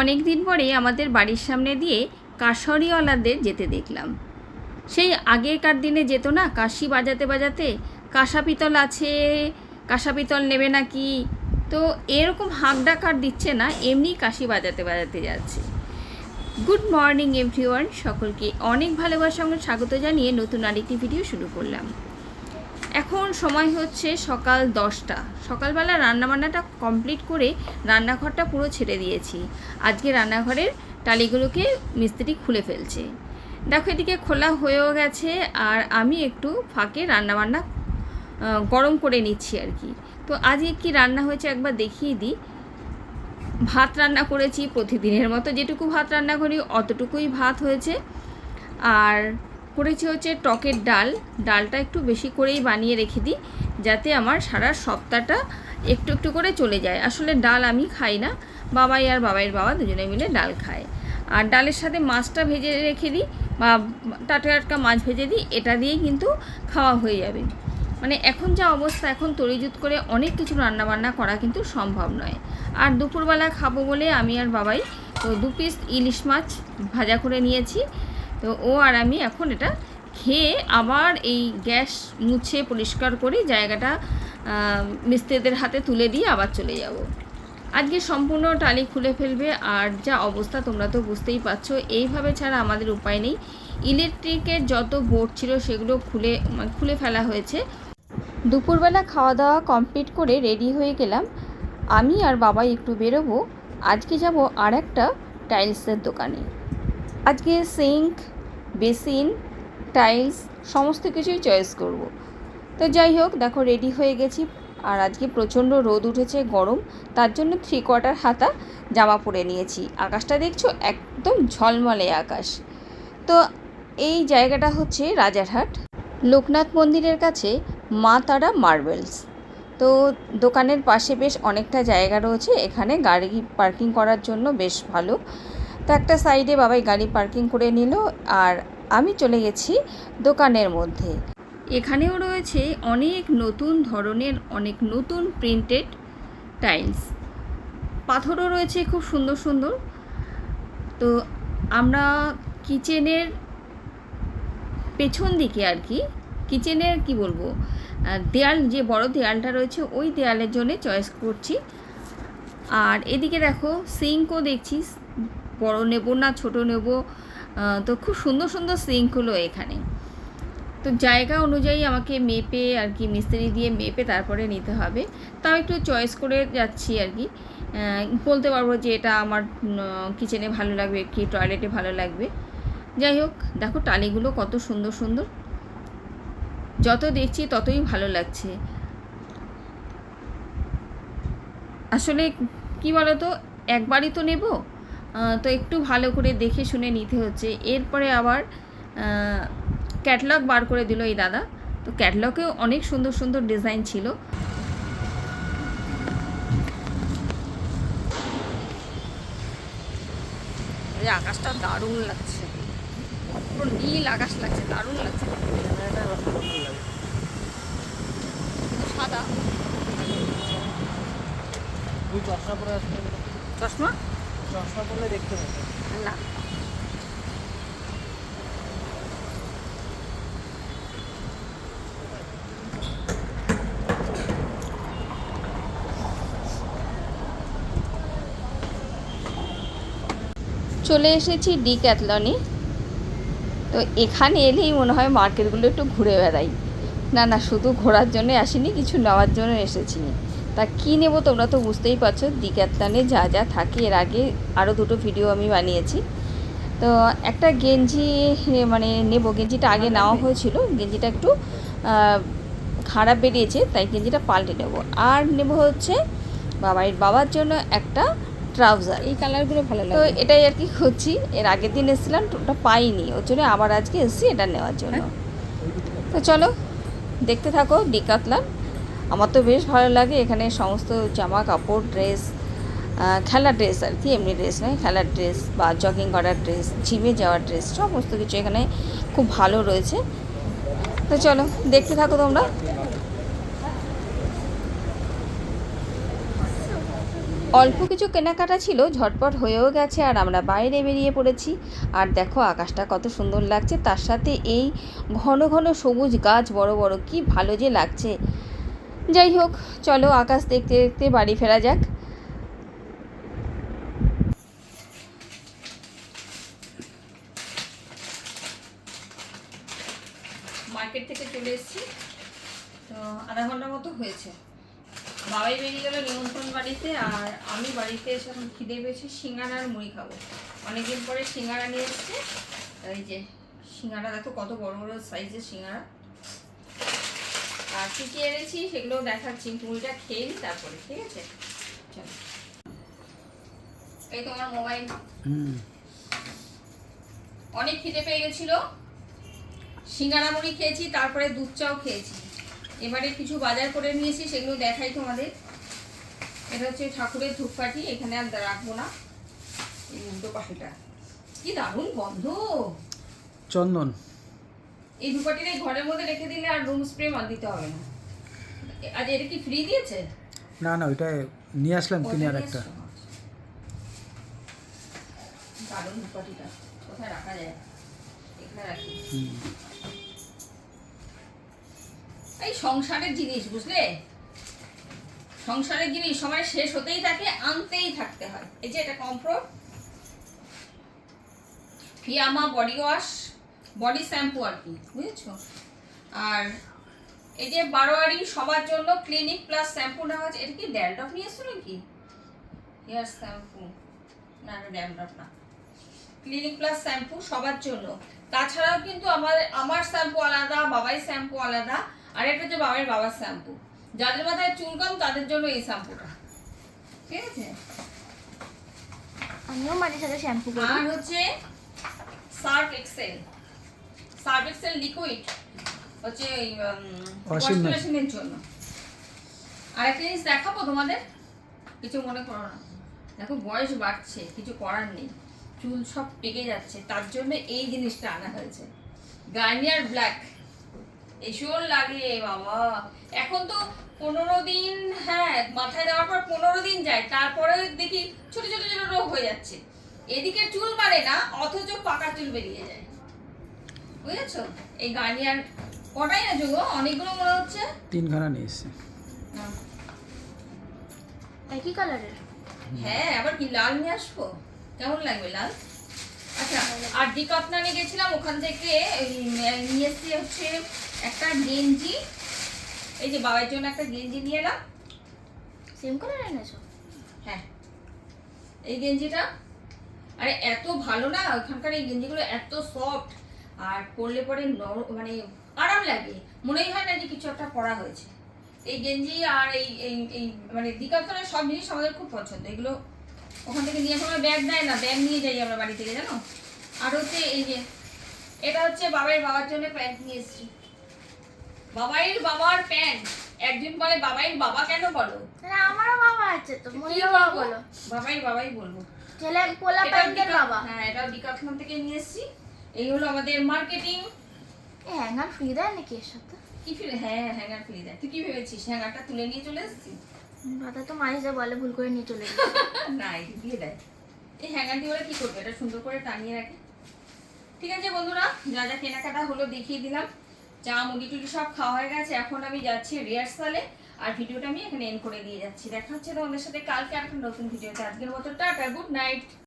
অনেক দিন পরে আমাদের বাড়ির সামনে দিয়ে কাশরিওয়ালাদের যেতে দেখলাম। সেই আগেকার দিনে যেত না, কাশি বাজাতে বাজাতে কাঁসা পিতল আছে, কাঁসা পিতল নেবে নাকি? তো এরকম হাঁক ডাকার দিচ্ছে না, এমনি কাশি বাজাতে বাজাতে যাচ্ছে। গুড মর্নিং এভরিওয়ান, সকলকে অনেক ভালোবাসার সঙ্গে স্বাগত জানিয়ে নতুন আরেকটি ভিডিও শুরু করলাম। এখন সময় হচ্ছে সকাল দশটা। সকালবেলা রান্নাবান্নাটা কমপ্লিট করে রান্নাঘরটা পুরো ছেড়ে দিয়েছি। আজকে রান্নাঘরের টালিগুলোকে মিস্ত্রি খুলে ফেলছে। দেখো এদিকে খোলা হয়েও গেছে আর আমি একটু ফাঁকে রান্নাবান্না গরম করে নিচ্ছি আর কি। তো আজকে কি রান্না হয়েছে একবার দেখিয়ে দিই। ভাত রান্না করেছি প্রতিদিনের মতো। যেটুকু ভাত রান্না করি অতটুকুই ভাত হয়েছে। আর করেছি হচ্ছে টকের ডাল। ডালটা একটু বেশি করেই বানিয়ে রেখে দিই, যাতে আমার সারা সপ্তাহটা একটু একটু করে চলে যায়। আসলে ডাল আমি খাই না, বাবাই আর বাবাইয়ের বাবা দুজনে মিলে ডাল খায়। আর ডালের সাথে মাছটা ভেজে রেখে দিই, বা টাটকা টাটকা মাছ ভেজে দিই, এটা দিয়েই কিন্তু খাওয়া হয়ে যাবে। মানে এখন যা অবস্থা, এখন তরিজুত করে অনেক কিছু রান্নাবান্না করা কিন্তু সম্ভব নয়। আর দুপুরবেলা খাব বলে আমি আর বাবাই, তো দু পিস ইলিশ মাছ ভাজা করে নিয়েছি। তো ও আর আমি এখন এটা খেয়ে আবার এই গ্যাস মুছে পরিষ্কার করে জায়গাটা মিস্ত্রিদের হাতে তুলে দিয়ে আবার চলে যাব। আজকে সম্পূর্ণ টালি খুলে ফেলবে আর যা অবস্থা তোমরা তো বুঝতেই পারছ, এইভাবে ছাড়া আমাদের উপায় নেই। ইলেকট্রিকের যত বোর্ড ছিল সেগুলো খুলে খুলে ফেলা হয়েছে। দুপুরবেলা খাওয়া দাওয়া কমপ্লিট করে রেডি হয়ে গেলাম। আমি আর বাবাই একটু বেরোবো, আজকে যাব আর একটা টাইলসের দোকানে। আজকে সিঙ্ক, বেসিন, টাইলস, সমস্ত কিছুই চয়েস করব। তো যাই হোক, দেখো রেডি হয়ে গেছি। আর আজকে প্রচণ্ড রোদ উঠেছে, গরম। তার জন্য থ্রি কোয়ার্টার হাতা জামা পরে নিয়েছি। আকাশটা দেখছ? একদম ঝলমলে আকাশ। তো এই জায়গাটা হচ্ছে রাজারহাট। লোকনাথ মন্দিরের কাছে মা তারা মার্বেলস। তো দোকানের পাশে বেশ অনেকটা জায়গা রয়েছে। এখানে গাড়ি পার্কিং করার জন্য বেশ ভালো। তো একটা সাইডে বাবাই গাড়ি পার্কিং করে নিল আর আমি চলে গেছি দোকানের মধ্যে। এখানেও রয়েছে অনেক নতুন ধরনের, অনেক নতুন প্রিন্টেড টাইলস পাথরও রয়েছে খুব সুন্দর সুন্দর। তো আমরা কিচেনের পেছন দিকে আর কি কিচেনের কি বলব দেয়াল, যে বড় দেয়ালটা রয়েছে ওই দেয়ালের জন্য চয়েস করছি। আর এদিকে দেখো সিঙ্কও দেখছি বড় নেব না ছোট নেব তো খুব সুন্দর সুন্দর সিঙ্কগুলো এখানে। তো জায়গা অনুযায়ী আমাকে মেপে আর কি মিস্ত্রি দিয়ে মেপে তারপরে নিতে হবে। তাও একটু চয়েস করে যাচ্ছি আর কি। বলতে পারব যে এটা আমার কিচেনে ভালো লাগবে কি টয়লেটে ভালো লাগবে। যাই হোক, দেখো টালিগুলো কত সুন্দর সুন্দর। যত দেখছি ততই ভালো লাগছে। আসলে কি বলতো, একবারই তো নেব তো একটু ভালো করে দেখে শুনে নিতে হচ্ছে। এরপরে আবার ক্যাটলগ বার করে দিল এই দাদা। তো ক্যাটলগেও অনেক সুন্দর সুন্দর ডিজাইন ছিল। আকাশটা দারুণ লাগছে। পুরো নীল আকাশ লাগছে দারুণ লাগছে। সাদা। চশমা? দেখতে না। চলে এসেছি ডি ক্যাথলনে তো এখানে এলেই মনে হয় মার্কেটগুলো একটু ঘুরে বেড়াই। না না, শুধু ঘোরার জন্য আসিনি, কিছু নেওয়ার জন্য এসেছি। তা কী নেব তোমরা তো বুঝতেই পারছ দিকাত্তানে যা যা থাকে এর আগে আরও দুটো ভিডিও আমি বানিয়েছি। তো একটা গেঞ্জি মানে নেব। গেঞ্জিটা আগে নেওয়া হয়েছিল গেঞ্জিটা একটু খারাপ বেরিয়েছে তাই গেঞ্জিটা পাল্টে নেব। আর নেব হচ্ছে বাবাইয়ের বাবার জন্য একটা ট্রাউজার। এই কালারগুলো ভালো লাগে তো এটাই আর কি খুঁজছি। এর আগের দিন এসেছিলাম ওটা পাইনি ওর জন্য আবার আজকে এসেছি এটা নেওয়ার জন্য। তো চলো দেখতে থাকো ডিকাতলাম আমার তো বেশ ভালো লাগে এখানে সমস্ত জামা কাপড় ড্রেস খেলার ড্রেস আর কি, এমনি ড্রেস নয়, খেলার ড্রেস বা জগিং করার ড্রেস জিমে যাওয়ার ড্রেস সমস্ত কিছু এখানে খুব ভালো রয়েছে। তো চলো, দেখতে থাকো তোমরা। অল্প কিছু কেনাকাটা ছিল, ঝটপট হয়েও গেছে আর আমরা বাইরে বেরিয়ে পড়েছি। আর দেখো, আকাশটা কত সুন্দর লাগছে, তার সাথে এই ঘন ঘন সবুজ গাছ, বড় বড়, কি ভালো যে লাগছে। যাই হোক, চলো আকাশ দেখতে দেখতে বাড়ি ফেরা যাক। মার্কেট থেকে চলে এসেছি। তো আধা ঘণ্টার মতো হয়েছে। বাবাই বেরিয়ে গেল নিমন্ত্রণ বাড়িতে, আর আমি বাড়িতে এসে এখন খিদে পেয়েছি, সিঙ্গারা আর মুড়ি খাব। অনেকদিন পরে সিঙ্গারা নিয়ে এসছে। এই যে সিঙ্গারা, দেখো কত বড় বড় সাইজের সিঙ্গারা। কী কী এনেছি সেগুলো দেখাচ্ছি মুড়িটা খেয়ে নিই তারপরে ঠিক আছে? চলো। এই তোমার মোবাইল। অনেক খিদে পেয়ে গেছিল। সিঙ্গারা মুড়ি খেয়েছি তারপরে দুধ চাও খেয়েছি। এবারে কিছু বাজার করে নিয়েছি সেগুলো দেখাই তোমাদের। এটা হচ্ছে ঠাকুরের ধূপকাঠি এখানে আর রাখব না। এই উল্টো পাখিটা। কি দারুণ গন্ধ! চন্দন। এই ধূপকাঠিটা এই ঘরের মধ্যে রেখে দিলে আর রুম স্প্রে মার দিতে হবে না। আজ এটা কি ফ্রি দিয়েছে? না না ওইটা নিয়ে আসলাম কিনে আর একটা। এসছো? ধূপকাঠিটা কোথায় রাখা যায়? এখানে রাখি। এই সংসারের জিনিস বুঝলে? সংসারের জিনিস সময় শেষ হতেই থাকে আনতেই থাকতে হয়। এই যে এটা comfort Fiama body wash body shampoo আর কি বুঝেছ? আর এই যে বারোয়ারি সবার জন্য ক্লিনিক প্লাস শ্যাম্পু নেওয়া হচ্ছে এটা কি ড্যান্ড্রফ নিয়ে এসছো নাকি? হেয়ার শ্যাম্পু না এটা ড্যান্ড্রফ না। ক্লিনিক প্লাস শ্যাম্পু সবার জন্য। তাছাড়াও কিন্তু আমার আমার শ্যাম্পু আলাদা বাবাই শ্যাম্পু আলাদা আর একটা হচ্ছে বাবার বাবার শ্যাম্পু যাদের মাথায় চুল কম তাদের জন্য এই শ্যাম্পুটা ঠিক আছে? আমিও মাঝে সাথে শ্যাম্পু আর হচ্ছে Surf Excel Surf Excel liquid হচ্ছে ওয়াশিং। মেশিনের জন্য। আর একটা জিনিস দেখাবো তোমাদের? কিছু মনে করো না। দেখো বয়স বাড়ছে কিছু করার নেই। চুল সব পেকে যাচ্ছে তার জন্য এই জিনিসটা আনা হয়েছে। গার্নিয়ার ব্ল্যাক এসব লাগে বাবা। এখন তো পনেরো দিন হ্যাঁ মাথায় দেওয়ার পর পনেরো দিন যায় তারপরে দেখি ছোট ছোট ছোট রোগ হয়ে যাচ্ছে। এদিকে চুল বাড়ে না অথচ পাকা চুল বেরিয়ে যায়। বুঝেছ? এই কটাই আছে গো অনেকগুলো মনে হচ্ছে? তিনখানা নিয়ে এসছে। একই কালারের? হ্যাঁ আবার কি লাল নিয়ে আসব? কেমন লাগবে লাল? আচ্ছা আর গেছিলাম ওখান থেকে নিয়ে এসছি হচ্ছে একটা গেঞ্জি। এই যে বাবার জন্য একটা গেঞ্জি নিয়ে এলাম। সেম কালার এনেছো? হ্যাঁ। এই গেঞ্জিটা আরে এত ভালো না ওখানকার এই গেঞ্জিগুলো এত সফট আর পরলে পরে মানে আরাম লাগে। মনেই হয় না যে কিছু একটা পরা হয়েছে। এই গেঞ্জি আর এই এই মানে দিকাপ্তনের সব জিনিস আমাদের খুব পছন্দ। এগুলো ওখান থেকে নিয়ে সময় ব্যাগ দেয় না ব্যাগ নিয়ে যাই আমরা বাড়ি থেকে জানো? আর হচ্ছে এই যে এটা হচ্ছে বাবার বাবার জন্য প্যান্ট নিয়ে এসেছি। বাবাইয়ের বাবার প্যান্ট। একদিন বলে বাবাইয়ের বাবা কেন বলো? না আমারও বাবা আছে তো কি বাবা বলো। বাবাই বাবাই বলব। ছেলে পোলা প্যান্টের বাবা। হ্যাঁ এটাও ডিকাথলন থেকে নিয়ে এসেছি। এই হলো আমাদের মার্কেটিং হ্যাঙ্গার ফ্রি দেয় নাকি এর সাথে? কি ফিরে? হ্যাঁ হ্যাঙ্গার ফিরে দেয়। তুই কি ভেবেছিস? হ্যাঙ্গারটা তুলে নিয়ে চলে এসেছি? দাদা তো মাঝে যা বলে ভুল করে নিয়ে চলে গেছে। না এই দিয়ে দেয়। এই হ্যাঙ্গার দিয়ে ওরা কি করবে? এটা সুন্দর করে টানিয়ে রাখে। ঠিক আছে বন্ধুরা যা যা কেনাকাটা হলো দেখিয়ে দিলাম। চা মুড়ি টুড়ি সব খাওয়া হয়ে গেছে এখন আমি যাচ্ছি রিহার্সালে আর ভিডিওটা আমি এখানে এন্ড করে দিয়ে যাচ্ছি। দেখা হচ্ছে তোমাদের সাথে কালকে আর একটা নতুন ভিডিওতে। আজকের মতো টাটা গুড নাইট